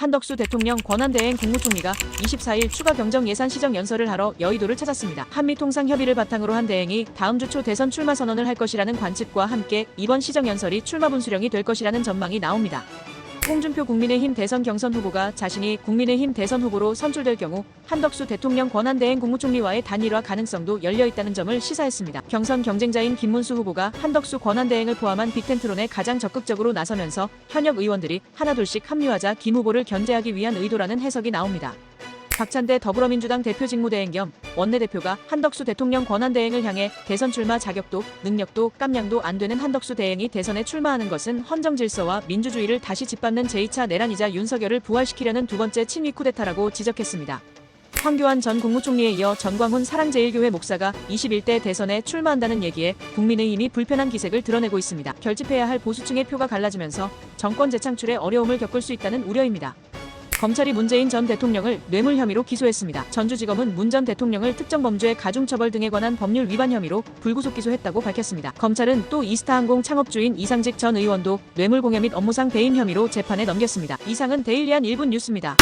한덕수 대통령 권한대행 국무총리가 24일 추가 경정 예산 시정 연설을 하러 여의도를 찾았습니다. 한미 통상 협의를 바탕으로 한 대행이 다음 주 초 대선 출마 선언을 할 것이라는 관측과 함께 이번 시정 연설이 출마 분수령이 될 것이라는 전망이 나옵니다. 홍준표 국민의힘 대선 경선 후보가 자신이 국민의힘 대선 후보로 선출될 경우 한덕수 대통령 권한대행 국무총리와의 단일화 가능성도 열려 있다는 점을 시사했습니다. 경선 경쟁자인 김문수 후보가 한덕수 권한대행을 포함한 빅텐트론에 가장 적극적으로 나서면서 현역 의원들이 하나둘씩 합류하자 김 후보를 견제하기 위한 의도라는 해석이 나옵니다. 박찬대 더불어민주당 대표 직무대행 겸 원내대표가 한덕수 대통령 권한대행을 향해 대선 출마 자격도 능력도 깜냥도 안 되는 한덕수 대행이 대선에 출마하는 것은 헌정 질서와 민주주의를 다시 짓밟는 제2차 내란이자 윤석열을 부활시키려는 두 번째 친위 쿠데타라고 지적했습니다. 황교안 전 국무총리에 이어 전광훈 사랑제일교회 목사가 21대 대선에 출마한다는 얘기에 국민의 힘이 불편한 기색을 드러내고 있습니다. 결집해야 할 보수층의 표가 갈라지면서 정권 재창출에 어려움을 겪을 수 있다는 우려입니다. 검찰이 문재인 전 대통령을 뇌물 혐의로 기소했습니다. 전주지검은 문 전 대통령을 특정 범죄 가중처벌 등에 관한 법률 위반 혐의로 불구속 기소했다고 밝혔습니다. 검찰은 또 이스타항공 창업주인 이상직 전 의원도 뇌물 공여 및 업무상 배임 혐의로 재판에 넘겼습니다. 이상은 데일리한 1분 뉴스입니다.